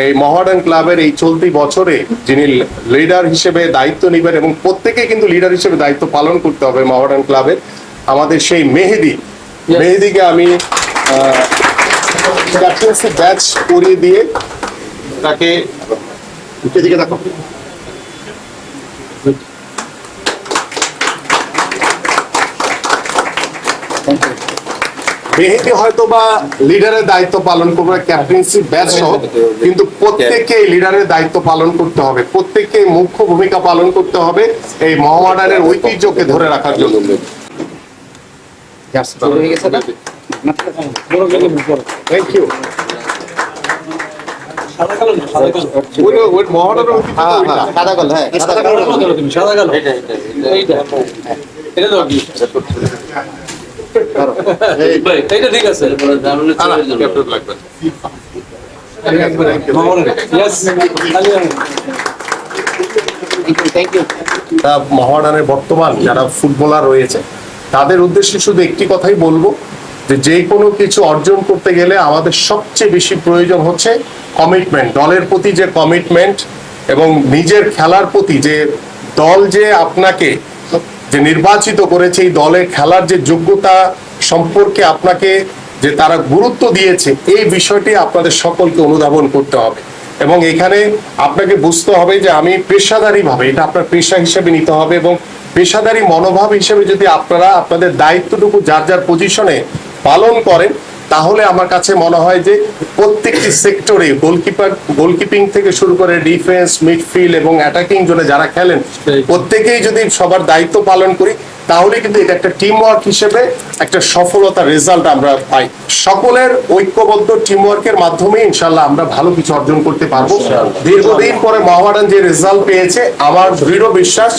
এই মহাডার্ন ক্লাবের এই চলতি বছরে যিনি লিডার হিসেবে দায়িত্ব নেবেন এবং প্রত্যেকে কিন্তু লিডার হিসেবে দায়িত্ব পালন করতে হবে মহাডার্ন ক্লাবের আমাদের সেই মেহেদি। মেহেদিকে আমি ক্যাপ্টেন্সি ব্যাচ করিয়ে দিয়ে তাকে এদিকে দেখো। মেহেদি হয়তো বা লিডারের দায়িত্ব পালন করবে ক্যাপ্টেন্সি ব্যাচ সহ কিন্তু প্রত্যেককে লিডারের দায়িত্ব পালন করতে হবে। প্রত্যেককে মুখ্য ভূমিকা পালন করতে হবে এই মহামাডানের ঐতিহ্যকে ধরে রাখার জন্য। থ্যাংক ইউ ওইটা। সাদা কল হ্যাঁ সাদা কল সাদা কালো। এটা তো কি ভাই মহারানের বর্তমান যারা ফুটবলার রয়েছে তাদের উদ্দেশ্যে শুধু একটি কথাই বলব যে যে কোনো কিছু অর্জন করতে গেলে আমাদের সবচেয়ে বেশি প্রয়োজন হচ্ছে কমিটমেন্ট দলের প্রতি যে কমিটমেন্ট এবং নিজের খেলার প্রতি যে দল যে আপনাকে যে নির্বাচিত করেছে এই দলে খেলার যে যোগ্যতা সম্পর্কে আপনাকে যে তারা গুরুত্ব দিয়েছে, এই বিষয়টি আপনাদের সকলকে অনুধাবন করতে হবে। এবং এখানে আপনাকে বুঝতে হবে যে আমি পেশাদারি ভাবে এটা আপনার পেশা হিসেবে নিতে হবে এবং পেশাদারি মনোভাব হিসেবে যদি আপনারা আপনাদের দায়িত্বটুকু যার যার পজিশনে পালন করেন তাহলে আমার কাছে মনে হয় যে প্রত্যেকটি সেক্টরে গোলকিপার গোলকিপিং থেকে শুরু করে ডিফেন্স মিডফিল্ড এবং অ্যাটাকিং জোনে যারা খেলেন প্রত্যেকেই যদি সবার দায়িত্ব পালন করি তাহলে কিন্তু এটা একটা টিম ওয়ার্ক হিসেবে একটা সফলতার রেজাল্ট আমরা পাই। সকলের ঐক্যবদ্ধ টিম ওয়ার্কের মাধ্যমে ইনশাল্লাহ আমরা ভালো কিছু অর্জন করতে পারব। দীর্ঘদিন পরে মহাবাডান যে রেজাল্ট পেয়েছে আমার দৃঢ় বিশ্বাস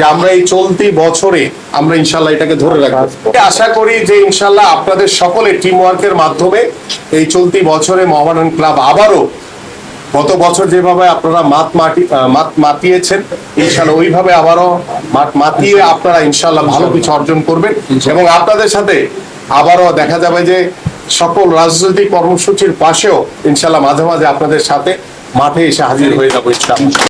যে আমরা এই চলতি বছরে আমরা ইনশাল্লাহ এটাকে ধরে রাখব। আশা করি যে ইনশাল্লাহ আপনাদের সকলে টিম ওয়ার্কের মাধ্যমে এই চলতি বছরে মহাবাডান ক্লাব আবারও গত বছর যেভাবে আপনারা মাত মাটি মাত মাতিয়েছেন ইনশাল্লাহ ওইভাবে আবারও মাঠ মাতিয়ে আপনারা ইনশাল্লাহ ভালো কিছু অর্জন করবেন। এবং আপনাদের সাথে আবারও দেখা যাবে যে সকল রাজনৈতিক কর্মসূচির পাশেও ইনশাল্লাহ মাঝে মাঝে আপনাদের সাথে মাঠে এসে হাজির হয়ে যাব ইনশাল্লাহ